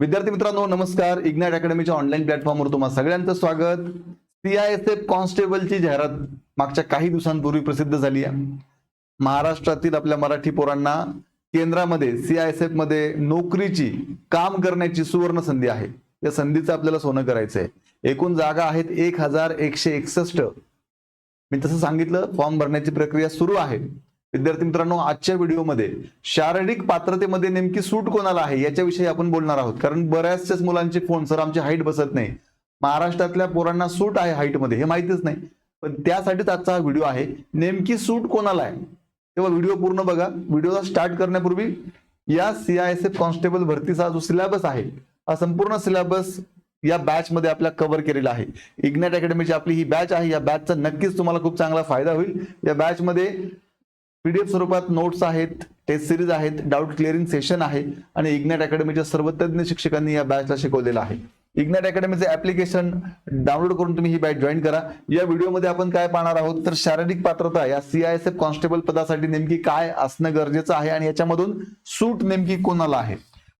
विद्यार्थी मित्रांनो नमस्कार. इग्नाइट अकॅडमीच्या ऑनलाईन प्लॅटफॉर्मवर तुम्हाला सगळ्यांचं स्वागत. सीआयएसएफ कॉन्स्टेबलची जाहिरात मागच्या काही दिवसांपूर्वी प्रसिद्ध झाली आहे. महाराष्ट्रातील आपल्या मराठी पोरांना केंद्रामध्ये सीआयएसएफमध्ये नोकरीची काम करण्याची सुवर्ण संधी आहे. या संधीचं आपल्याला सोनं करायचं आहे एकूण जागा आहेत एक हजार एकशे एकसष्ट. मी तसं सांगितलं फॉर्म भरण्याची प्रक्रिया सुरू आहे. विद्यार्थी मित्रांनो आजच्या व्हिडिओमध्ये शारीरिक पात्रतेमध्ये नेमकी सूट कोणाला आहे याच्याविषयी आपण बोलणार आहोत. कारण बऱ्याचशाच मुलांचे फोन सर आमची हाईट बसत नाही. महाराष्ट्रातल्या पोरांना सूट आहे हाईटमध्ये हे माहितीच नाही. पण त्यासाठीच आजचा हा व्हिडिओ आहे. नेमकी सूट कोणाला आहे? तेव्हा व्हिडिओ पूर्ण बघा. व्हिडिओला स्टार्ट करण्यापूर्वी या सीआयएसएफ कॉन्स्टेबल भरतीचा जो सिलेबस आहे हा संपूर्ण सिलेबस या बॅच मध्ये आपल्या कव्हर केलेला आहे. इग्नेट अकॅडमीची आपली ही बॅच आहे. या बॅचचा नक्कीच तुम्हाला खूप चांगला फायदा होईल. या बॅच मध्ये पीडीएफ स्वरूपात नोट्स आहेत टेस्ट सिरीज आहेत डाऊट क्लिअरिंग सेशन आहे आणि इग्नॅट अकॅडमीच्या सर्व तज्ज्ञ शिक्षकांनी या बॅचला शिकवलेलं आहे. इग्नॅट अकॅडमीचे ऍप्लिकेशन डाउनलोड करून तुम्ही ही बॅच जॉईन करा. या व्हिडिओमध्ये आपण काय पाहणार आहोत? तर शारीरिक पात्रता या सीआयएसएफ कॉन्स्टेबल पदासाठी नेमकी काय असणं गरजेचं आहे आणि याच्यामधून सूट नेमकी कोणाला आहे?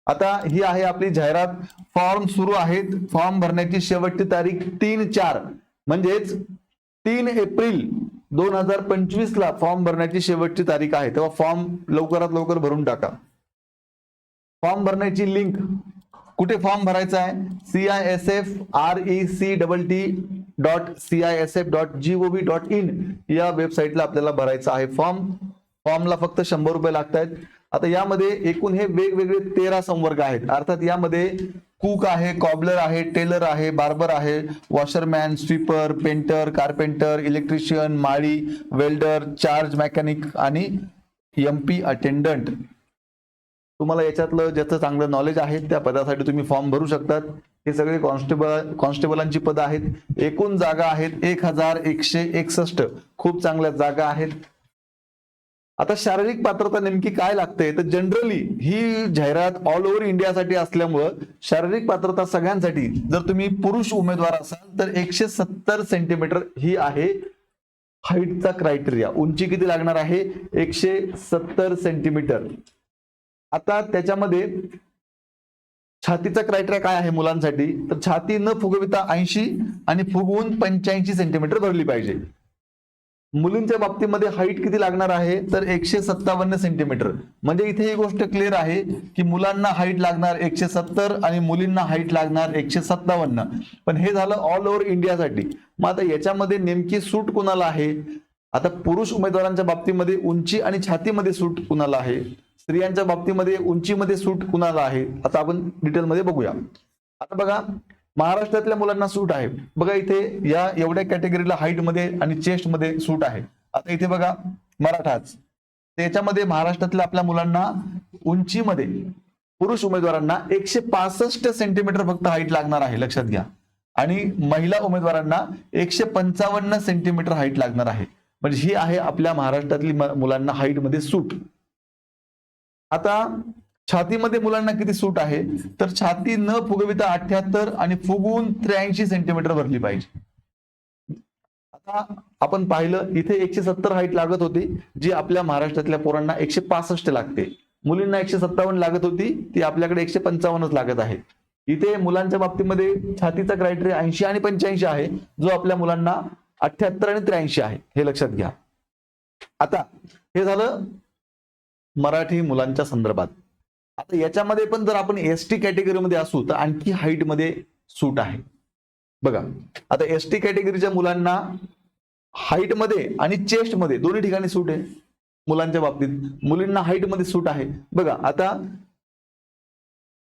आता ही आहे आपली जाहिरात. फॉर्म सुरू आहेत. फॉर्म भरण्याची शेवटची तारीख तीन चार. म्हणजेच तीन एप्रिल दोन हजार पंचवीस ला फॉर्म भरण्याची शेवटची तारीख आहे. तेव्हा फॉर्म लवकरात लवकर भरून टाका. फॉर्म भरण्याची लिंक कुठे फॉर्म भरायचा आहे? C I S F R E C double T dot C I S F dot G O V dot in या वेबसाईटला आपल्याला भरायचा आहे फॉर्म. फॉर्मला फक्त शंभर रुपये लागत आहेत आता यामध्ये एकूण हे वेगवेगळे तेरा संवर्ग आहेत. अर्थात यामध्ये कुक आहे कॉबलर आहे टेलर आहे बार्बर आहे washerman sweeper painter carpenter electrician माळी वेल्डर चार्ज मेकॅनिक आणि एम पी अटेंडंट तुम्हाला याच्यातलं ज्याचं चांगलं नॉलेज आहे त्या पदासाठी तुम्ही फॉर्म भरू शकतात. हे सगळे कॉन्स्टेबल कॉन्स्टेबलांची पदं आहेत. एकूण जागा आहेत एक हजार एकशे एकसष्ट. खूप चांगल्या जागा आहेत. आता शारीरिक पात्रता नेमकी काय लागते? तर जनरली ही जाहिरात ऑल ओव्हर इंडियासाठी असल्यामुळं शारीरिक पात्रता सगळ्यांसाठी जर तुम्ही पुरुष उमेदवार असाल तर एकशे सत्तर सेंटीमीटर ही आहे हाईटचा क्रायटेरिया उंची किती लागणार आहे? एकशे सत्तर सेंटीमीटर आता त्याच्यामध्ये छातीचा क्रायटेरिया काय आहे मुलांसाठी? तर छाती न फुगविता ऐंशी आणि फुगवून पंच्याऐंशी सेंटीमीटर भरली पाहिजे. मुलींच्या बाबतीमध्ये हाईट किती लागणार आहे? तर एकशे सत्तावन्न सेंटीमीटर म्हणजे इथे ही गोष्ट क्लिअर आहे की मुलांना हाईट लागणार एकशे सत्तर आणि मुलींना हाईट लागणार एकशे सत्तावन्न. पण हे झालं ऑल ओव्हर इंडियासाठी मग आता याच्यामध्ये नेमकी सूट कुणाला आहे? आता पुरुष उमेदवारांच्या बाबतीमध्ये उंची आणि छातीमध्ये सूट कुणाला आहे? स्त्रियांच्या बाबतीमध्ये उंचीमध्ये सूट कुणाला आहे? आता आपण डिटेलमध्ये बघूया. आता बघा महाराष्ट्रातल्या मुलांना सूट आहे. बघा इथे या एवढ्या कॅटेगरीला हाईटमध्ये आणि चेस्टमध्ये सूट आहे. आता इथे बघा मराठाच त्याच्यामध्ये महाराष्ट्रातल्या आपल्या मुलांना उंचीमध्ये पुरुष उमेदवारांना एकशे पासष्ट सेंटीमीटर फक्त हाईट लागणार आहे लक्षात घ्या. आणि महिला उमेदवारांना एकशे पंचावन्न सेंटीमीटर हाईट लागणार आहे. म्हणजे ही आहे आपल्या महाराष्ट्रातली मुलांना हाईटमध्ये सूट. आता छातीमध्ये मुलांना किती सूट आहे तर छाती न फुगविता अठ्याहत्तर आणि फुगवून त्र्याऐंशी सेंटीमीटर भरली पाहिजे. आता आपण पाहिलं इथे एकशे सत्तर हाईट लागत होती जी आपल्या महाराष्ट्रातल्या पोरांना एकशे पासष्ट लागते. मुलींना एकशे सत्तावन्न लागत होती ती आपल्याकडे एकशे पंचावन्नच लागत आहे. इथे मुलांच्या बाबतीमध्ये छातीचा क्रायटेरिया ऐंशी आणि पंच्याऐंशी आहे जो आपल्या मुलांना अठ्याहत्तर आणि त्र्याऐंशी आहे हे लक्षात घ्या. आता हे झालं मराठी मुलांच्या संदर्भात. आता याच्यामध्ये पण जर आपण एस टी कॅटेगरीमध्ये असू तर आणखी हाईटमध्ये सूट आहे. बघा आता एस टी कॅटेगरीच्या मुलांना हाईटमध्ये आणि चेस्टमध्ये दोन्ही ठिकाणी सूट आहे मुलांच्या बाबतीत. मुलींना हाईटमध्ये सूट आहे. बघा आता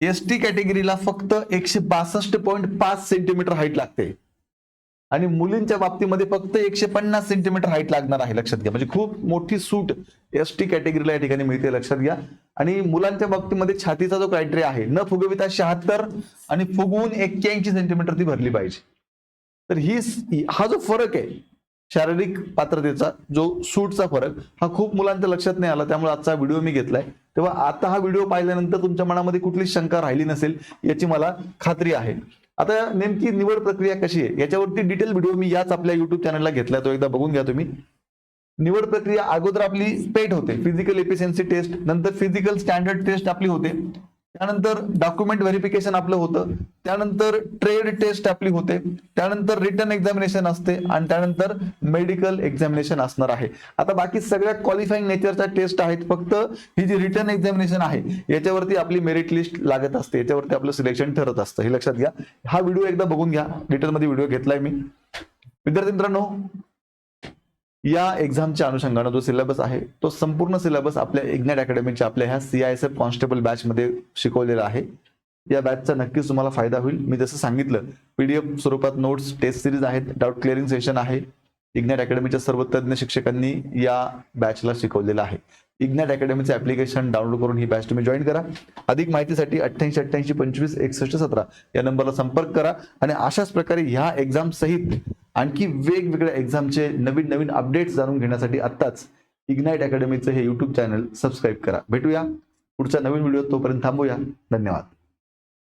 एस टी कॅटेगरीला फक्त एकशे बासष्ट पॉईंट पाच सेंटीमीटर हाईट लागते. आणि मुलींच्या बाबतीमध्ये फक्त एकशे पन्नास सेंटीमीटर हाईट लागणार आहे लक्षात घ्या. म्हणजे खूप मोठी सूट एस टी कॅटेगरीला या ठिकाणी मिळते लक्षात घ्या. आणि मुलांच्या बाबतीमध्ये छातीचा जो क्रायटेरिया आहे न फुगविता शहात्तर आणि फुगवून एक्क्याऐंशी सेंटीमीटर ती भरली पाहिजे. तर ही हा जो फरक आहे शारीरिक पात्रतेचा जो सूटचा फरक हा खूप मुलांच्या लक्षात नाही आला. त्यामुळे आजचा व्हिडिओ मी घेतलाय. तेव्हा आता हा व्हिडिओ पाहिल्यानंतर तुमच्या मनामध्ये कुठली शंका राहिली नसेल याची मला खात्री आहे. आता नेमकी निवड प्रक्रिया कशी आहे? याच्यावरती डिटेल व्हिडिओ मी याच आपल्या युट्यूब चॅनलला घेतला तो एकदा बघून घ्या तुम्ही. निवड प्रक्रिया अगोदर आपली पेट होते. फिजिकल एफिशियन्सी टेस्ट नंतर फिजिकल स्टँडर्ड टेस्ट आपली होते. त्यानंतर डॉक्युमेंट व्हेरिफिकेशन आपलं होतं. त्यानंतर ट्रेड टेस्ट आपली होते. त्यानंतर रिटर्न एक्झामिनेशन असते आणि त्यानंतर मेडिकल एक्झामिनेशन असणार आहे. आता बाकी सगळ्या क्वालिफाईंग नेचरच्या टेस्ट आहेत. फक्त ही जी रिटर्न एक्झामिनेशन आहे याच्यावरती आपली मेरिट लिस्ट लागत असते. याच्यावरती आपलं सिलेक्शन ठरत असतं. हे लक्षात घ्या. हा व्हिडिओ एकदा बघून घ्या. डिटेलमध्ये व्हिडिओ घेतलाय मी. विद्यार्थी मित्रांनो या एक्झामच्या अनुषंगानं जो सिलेबस आहे तो संपूर्ण सिलेबस आपल्या इग्नाट अकॅडमीच्या आपल्या ह्या C I S F constable बॅचमध्ये शिकवलेला आहे. या बॅचचा नक्कीच तुम्हाला फायदा होईल. मी जसं सांगितलं पीडीएफ स्वरूपात नोट्स टेस्ट सिरीज आहेत डाऊट क्लिअरिंग सेशन आहे. इग्नॅट अकॅडमीच्या सर्व तज्ज्ञ शिक्षकांनी या बॅचला शिकवलेलं आहे. इग्नाट अकॅडमीचं ऍप्लिकेशन डाउनलोड करून ही बॅच तुम्ही जॉईन करा. अधिक माहितीसाठी अठ्ठ्याऐंशी अठ्ठ्याऐंशी पंचवीस एकसष्ट सतरा या नंबरला संपर्क करा. आणि अशाच प्रकारे ह्या एक्झाम सहित आणखी वेगवेगळ्या एक्झामचे नवीन नवीन अपडेट्स जाणून घेण्यासाठी आत्ताच इग्नाईट अकॅडमीचं हे यूट्यूब चॅनल सबस्क्राईब करा. भेटूया पुढचा नवीन व्हिडिओ तोपर्यंत थांबूया. धन्यवाद.